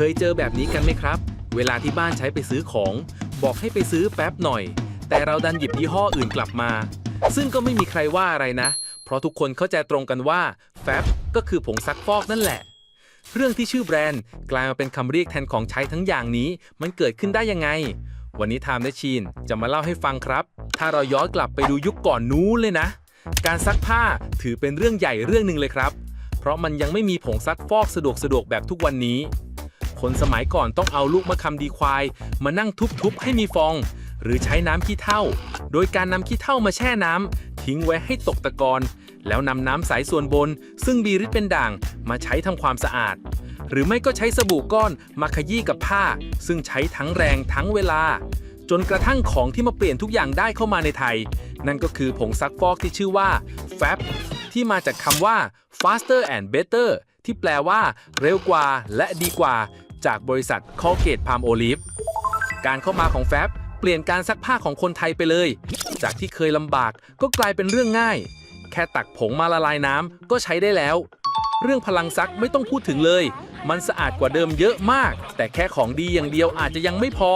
เคยเจอแบบนี้กันไหมครับ เวลาที่บ้านใช้ไปซื้อของ บอกให้ไปซื้อแป๊บหน่อย แต่เราดันหยิบยี่ห้ออื่นกลับมา ซึ่งก็ไม่มีใครว่าอะไรนะ เพราะทุกคนเข้าใจตรงกันว่าแฟบก็คือผงซักฟอกนั่นแหละ เรื่องที่ชื่อแบรนด์กลายมาเป็นคำเรียกแทนของใช้ทั้งอย่างนี้ มันเกิดขึ้นได้ยังไง วันนี้ไทม์และชีนจะมาเล่าให้ฟังครับ ถ้าเราย้อนกลับไปดูยุคก่อนนู้นเลยนะ การซักผ้าถือเป็นเรื่องใหญ่เรื่องหนึ่งเลยครับ เพราะมันยังไม่มีผงซักฟอกสะดวกสะดวกแบบทุกวันนี้ คนสมัยก่อนต้องเอาลูกมะคำดีควาย มานั่งทุบๆให้มีฟอง หรือใช้น้ำขี้เถ้า โดยการนำขี้เถ้ามาแช่น้ำทิ้งไว้ให้ตกตะกอนแล้วนำน้ำใสส่วนบน ซึ่งมีฤทธิ์เป็นด่างมาใช้ทำความสะอาด หรือไม่ก็ใช้สบู่ก้อนมาขยี้กับผ้า ซึ่งใช้ทั้งแรงทั้งเวลา จนกระทั่งของที่มาเปลี่ยนทุกอย่างได้เข้ามาในไทย นั่นก็คือผงซักฟอกที่ชื่อว่า FAB ที่มาจากคำว่า faster and better ที่แปลว่า เร็วกว่าและดีกว่า จากบริษัท Colgate Palm Olive การเข้ามาของแฟบเปลี่ยนการซักผ้าของคนไทยไปเลย จากที่เคยลำบากก็กลายเป็นเรื่องง่าย แค่ตักผงมาละลายน้ำก็ใช้ได้แล้ว เรื่องพลังซักไม่ต้องพูดถึงเลย มันสะอาดกว่าเดิมเยอะมาก แต่แค่ของดีอย่างเดียวอาจจะยังไม่พอ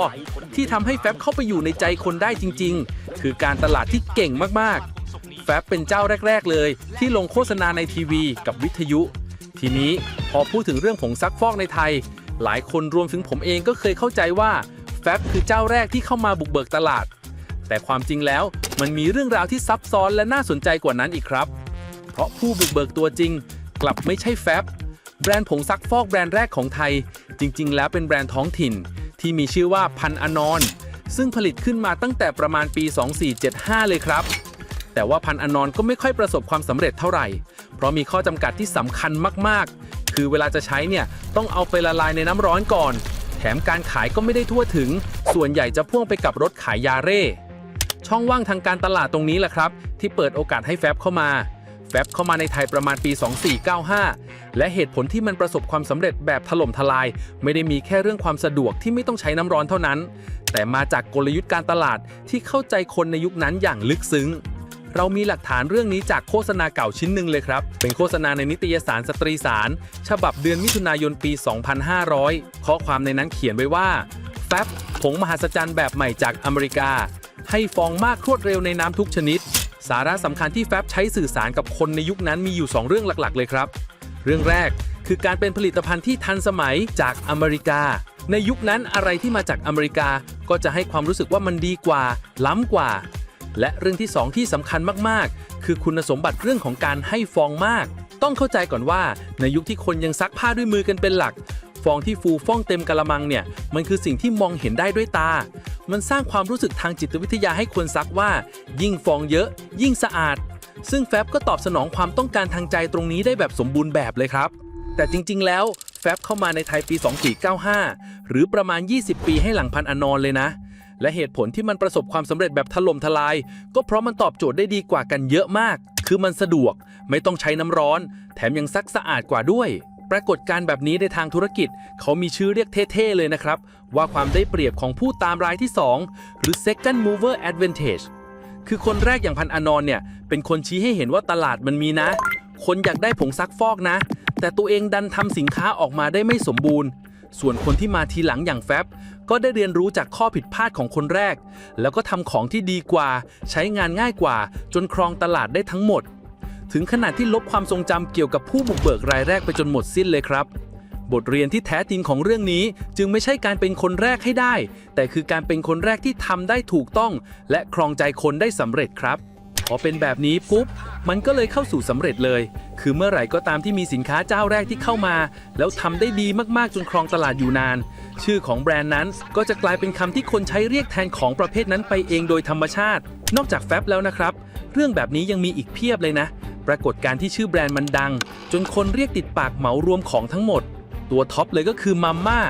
ที่ทำให้แฟบเข้าไปอยู่ในใจคนได้จริง ๆ คือการตลาดที่เก่งมากๆ แฟบเป็นเจ้าแรก ๆ เลย ที่ลงโฆษณาในทีวีกับวิทยุ ทีนี้พอพูดถึงเรื่องผงซักฟอกในไทย หลายคนรวมถึงผมเองก็เคยเข้าใจว่าแฟบคือเจ้าแรกที่เข้ามาบุกเบิกตลาด แต่ความจริงแล้วมันมีเรื่องราวที่ซับซ้อนและน่าสนใจกว่านั้นอีกครับ เพราะผู้บุกเบิกตัวจริง กลับไม่ใช่แฟบแบรนด์ผงซักฟอกแบรนด์แรกของไทย จริง ๆ แล้วเป็นแบรนด์ท้องถิ่น ที่มีชื่อว่าพันอนอน ซึ่งผลิตขึ้นมาตั้งแต่ประมาณปี 2475 เลยครับ แต่ว่าพันอนอนก็ไม่ค่อยประสบความสำเร็จเท่าไหร่ เพราะมีข้อจำกัดที่สำคัญมาก คือเวลาจะใช้เนี่ยต้องเอาไปละลายในน้ำร้อนก่อน แถมการขายก็ไม่ได้ทั่วถึง ส่วนใหญ่จะพ่วงไปกับรถขายยาเร่ ช่องว่างทางการตลาดตรงนี้แหละครับ ที่เปิดโอกาสให้แฟบเข้ามา แฟบเข้ามาในไทยประมาณปี 2495 และเหตุผลที่มันประสบความสำเร็จแบบถล่มทลาย ไม่ได้มีแค่เรื่องความสะดวกที่ไม่ต้องใช้น้ำร้อนเท่านั้น แต่มาจากกลยุทธ์การตลาดที่เข้าใจคนในยุคนั้นอย่างลึกซึ้ง เรามีหลักฐานเรื่องนี้จากโฆษณาเก่าชิ้นหนึ่งเลยครับ เป็นโฆษณาในนิตยสารสตรีสาร ฉบับเดือนมิถุนายนปี 2500 ข้อความในนั้นเขียนไว้ว่าแฟบผงมหัศจรรย์แบบใหม่จากอเมริกา ให้ฟองมากรวดเร็วในน้ำทุกชนิด สาระสำคัญที่แฟบใช้สื่อสารกับคนในยุคนั้นมีอยู่ 2 เรื่องหลักๆ เลยครับ เรื่องแรกคือการเป็นผลิตภัณฑ์ที่ทันสมัยจากอเมริกา ในยุคนั้นอะไรที่มาจากอเมริกาก็จะให้ความรู้สึกว่ามันดีกว่า ล้ำกว่า และเรื่องที่ 2 ที่สำคัญมากๆ คือคุณสมบัติเรื่องของการให้ฟองมาก ต้องเข้าใจก่อนว่าในยุคที่คนยังซักผ้าด้วยมือกันเป็นหลัก ฟองที่ฟูฟ่องเต็มกะละมังเนี่ยมันคือสิ่งที่มองเห็นได้ด้วยตา มันสร้างความรู้สึกทางจิตวิทยาให้คนซักว่า ยิ่งฟองเยอะ ยิ่งสะอาด ซึ่งแฟบก็ตอบสนองความต้องการทางใจตรงนี้ได้แบบสมบูรณ์แบบเลยครับ แต่จริง ๆ แล้วแฟบเข้ามาในไทยปี 2495 หรือประมาณ 20 ปีให้หลังพันอนอนเลยนะ และเหตุผลที่มันประสบความสำเร็จแบบถล่มทลาย ก็เพราะมันตอบโจทย์ได้ดีกว่ากันเยอะมาก คือมันสะดวก ไม่ต้องใช้น้ำร้อน แถมยังซักสะอาดกว่าด้วย ปรากฏการแบบนี้ในทางธุรกิจ เขามีชื่อเรียกเท่ๆเลยนะครับ ว่าความได้เปรียบของผู้ตามรายที่ 2 หรือ second mover advantage คือคนแรกอย่างพันอนอนเนี่ย เป็นคนชี้ให้เห็นว่าตลาดมันมีนะ คนอยากได้ผงซักฟอกนะ แต่ตัวเองดันทำสินค้าออกมาได้ไม่สมบูรณ์ ส่วนคนที่มาทีหลังอย่างแฟบก็ได้เรียนรู้จากข้อผิดพลาดของคนแรก แล้วก็ทำของที่ดีกว่า ใช้งานง่ายกว่า จนครองตลาดได้ทั้งหมด ถึงขนาดที่ลบความทรงจำเกี่ยวกับผู้บุกเบิกรายแรกไปจนหมดสิ้นเลยครับ บทเรียนที่แท้จริงของเรื่องนี้จึงไม่ใช่การเป็นคนแรกให้ได้ แต่คือการเป็นคนแรกที่ทำได้ถูกต้อง และครองใจคนได้สำเร็จครับ พอเป็นแบบนี้ปุ๊บ มันก็เลยเข้าสู่สำเร็จเลย คือเมื่อไหร่ก็ตามที่มีสินค้าเจ้าแรกที่เข้ามา แล้วทำได้ดีมากๆจนครองตลาดอยู่นาน ชื่อของแบรนด์นั้นก็จะกลายเป็นคำที่คนใช้เรียกแทนของประเภทนั้นไปเองโดยธรรมชาติ นอกจากแฟบแล้วนะครับ เรื่องแบบนี้ยังมีอีกเพียบเลยนะ ปรากฏการที่ชื่อแบรนด์มันดัง จนคนเรียกติดปากเหมารวมของทั้งหมด ตัวท็อปเลยก็คือมัมม่า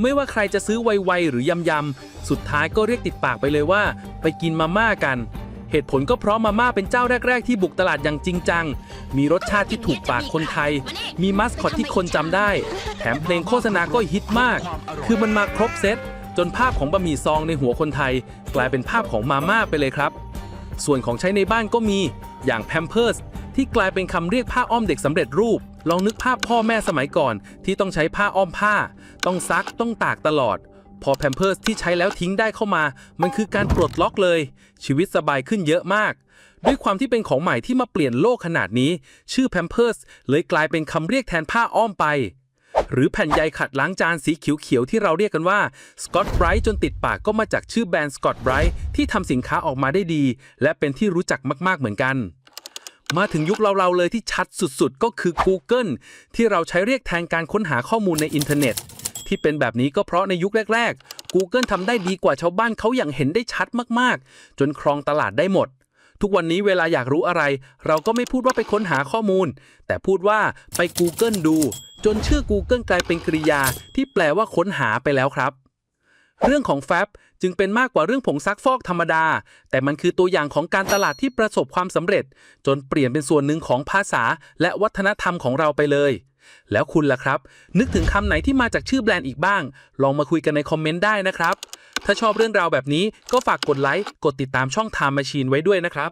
ไม่ว่าใครจะซื้อไวๆหรือยำๆสุดท้ายก็เรียกติดปากไปเลยว่า ไปกินมาม่ากัน เหตุผลก็เพราะมาม่าเป็นเจ้าแรก ๆ ที่บุกตลาดอย่างจริงจัง มีรสชาติที่ถูกปากคนไทย มีมัสคอตที่คนจำได้ แถมเพลงโฆษณาก็ฮิตมาก คือมันมาครบเซตจนภาพของบะหมี่ซองในหัวคนไทย กลายเป็นภาพของมาม่าไปเลยครับ ส่วนของใช้ในบ้านก็มีอย่างแพมเพิร์สที่กลายเป็นคำเรียกผ้าอ้อมเด็กสำเร็จรูป ลองนึกภาพพ่อแม่สมัยก่อน ที่ต้องใช้ผ้าอ้อมผ้า ต้องซักต้องตากตลอด พอแพมเพิร์สที่ใช้แล้วทิ้งได้เข้ามา มันคือการปลดล็อกเลย ชีวิตสบายขึ้นเยอะมาก ด้วยความที่เป็นของใหม่ที่มาเปลี่ยนโลกขนาดนี้ ชื่อแพมเพิร์สเลยกลายเป็นคำเรียกแทนผ้าอ้อมไป หรือแผ่นใยขัดล้างจานสีเขียวๆที่เราเรียกกันว่าสกอตไบรท์จนติดปากก็มาจากชื่อแบรนด์สกอตไบรท์ที่ทำสินค้าออกมาได้ดี และเป็นที่รู้จักมากๆเหมือนกันมาถึงยุคเราๆเลยที่ชัดสุดๆ ก็คือ Google ที่เราใช้เรียกแทนการค้นหาข้อมูลในอินเทอร์เน็ต ที่เป็นแบบนี้ก็เพราะในยุคแรก ๆ Google ทำได้ดีกว่าชาวบ้านเขาอย่างเห็นได้ชัดมากๆ จนครองตลาดได้หมด ทุกวันนี้เวลาอยากรู้อะไร เราก็ไม่พูดว่าไปค้นหาข้อมูล แต่พูดว่าไป Google ดู จนชื่อ Google กลายเป็นกริยา ที่แปลว่าค้นหาไปแล้วครับเรื่องของแฟบจึงเป็นมากกว่าเรื่องผงซักฟอกธรรมดา แต่มันคือตัวอย่างของการตลาดที่ประสบความสำเร็จ จนเปลี่ยนเป็นส่วนหนึ่งของภาษาและวัฒนธรรมของเราไปเลย แล้วคุณล่ะครับ นึกถึงคำไหนที่มาจากชื่อแบรนด์อีกบ้าง ลองมาคุยกันในคอมเมนต์ได้นะครับ ถ้าชอบเรื่องราวแบบนี้ก็ฝากกดไลค์ กดติดตามช่อง Time Machine ไว้ด้วยนะครับ